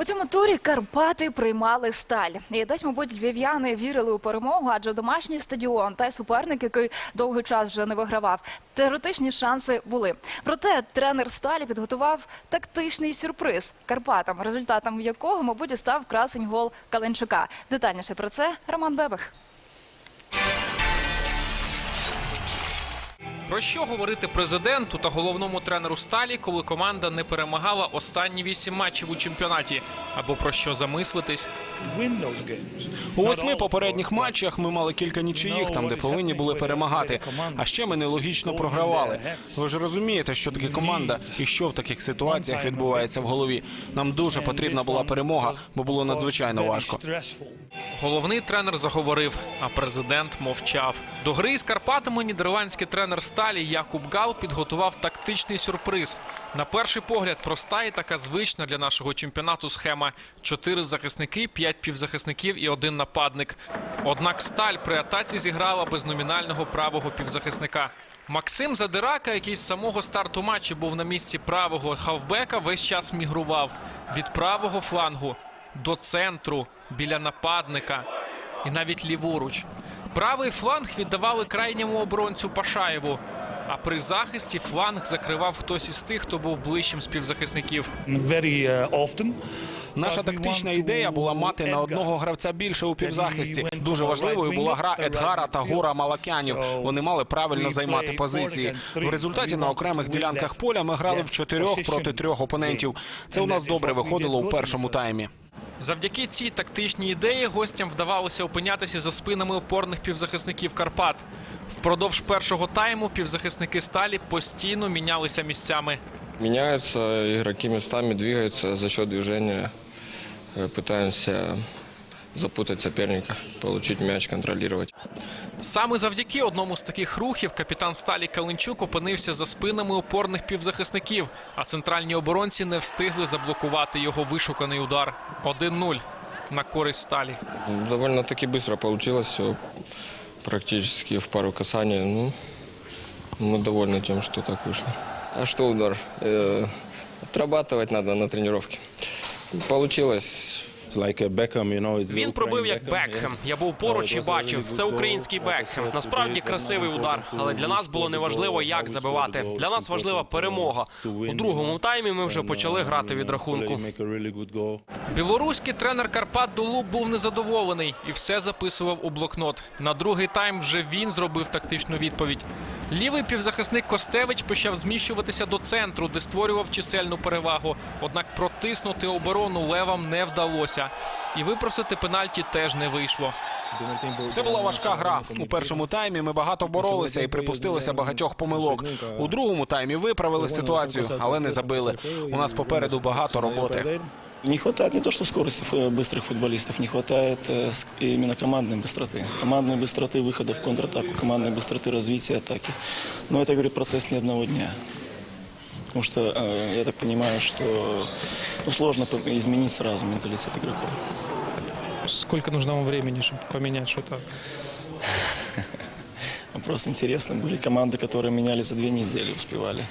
У цьому турі Карпати приймали сталь. І десь, мабуть, львів'яни вірили у перемогу, адже домашній стадіон та й суперник, який довгий час вже не вигравав. Теоретичні шанси були. Проте тренер сталі підготував тактичний сюрприз Карпатам, результатом якого, мабуть, став красень гол Каленчука. Детальніше про це Роман Бебих. Про що говорити президенту та головному тренеру сталі, коли команда не перемагала останні вісім матчів у чемпіонаті? Або про що замислитись? У восьми попередніх матчах ми мали кілька нічиїх, там де повинні були перемагати. А ще ми нелогічно програвали. Ви ж розумієте, що таке команда і що в таких ситуаціях відбувається в голові. Нам дуже потрібна була перемога, бо було надзвичайно важко. Головний тренер заговорив, а президент мовчав. До гри з Карпатами нідерландський тренер сталі Якуб Гал підготував тактичний сюрприз. На перший погляд, проста і така звична для нашого чемпіонату схема: чотири захисники, п'ять півзахисників і один нападник. Однак сталь при атаці зіграла без номінального правого півзахисника. Максим Задирака, який з самого старту матчу був на місці правого хавбека, весь час мігрував від правого флангу до центру, біля нападника і навіть ліворуч. Правий фланг віддавали крайньому оборонцю Пашаєву. А при захисті фланг закривав хтось із тих, хто був ближчим з півзахисників. very uh. Наша тактична ідея була мати на одного гравця більше у півзахисті. Дуже важливою була гра Едгара та. Гора Малакянів. Вони мали правильно займати позиції. В результаті на окремих ділянках поля ми грали в чотирьох проти трьох опонентів. Це у нас добре виходило у першому таймі. Завдяки цій тактичній ідеї гостям вдавалося опинятися за спинами опорних півзахисників Карпат. Впродовж першого тайму півзахисники сталі постійно мінялися місцями. Міняються ігроки містами, двігаються за що движення. Э, Пытаемся запутать соперника, получить мяч, контролировать. Саме завдяки одному з таких рухів капітан сталі Калинчук опинився за спинами опорних півзахисників, а центральні оборонці не встигли заблокувати його вишуканий удар. 1-0 на користь сталі. Довольно-таки быстро получилось все, практически в пару касаний. Ну, мы довольны тем, что так вышло. А что удар? Э, отрабатывать надо на тренировке. Получилось. Він пробив як Бекхем. Я був поруч і бачив. Це український Бекхем. Насправді красивий удар, але для нас було неважливо, як забивати. Для нас важлива перемога. У другому таймі ми вже почали грати від рахунку. Білоруський тренер Карпат Дулуб був незадоволений і все записував у блокнот. На другий тайм вже він зробив тактичну відповідь. Лівий півзахисник Костевич почав зміщуватися до центру, де створював чисельну перевагу. Однак протиснути оборону левам не вдалося. І випросити пенальті теж не вийшло. Це була важка гра. У першому таймі ми багато боролися і припустилися багатьох помилок. У другому таймі виправили ситуацію, але не забили. У нас попереду багато роботи. Не хватает не то, что скорости фу- быстрых футболистов, не хватает э, ск- именно командной быстроты. Командной быстроты выхода в контратаку, командной быстроты развития атаки. Но это, говорю, процесс не одного дня. Потому что э, я так понимаю, что ну, сложно по- изменить сразу менталитет игроков. Скільки нужно вам времени, щоб поміняти щось? Вопрос интересный. Были команды, которые меняли за две недели, успевали.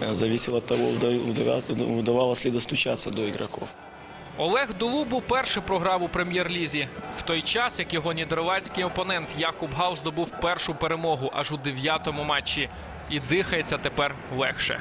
Э, Зависело от того, уда- удава- удавалось ли достучаться до игроков. Олег Дулуб уперше програв у прем'єр-лізі. В той час, як його нідерландський опонент Якуб Гал здобув першу перемогу аж у дев'ятому матчі. І дихається тепер легше.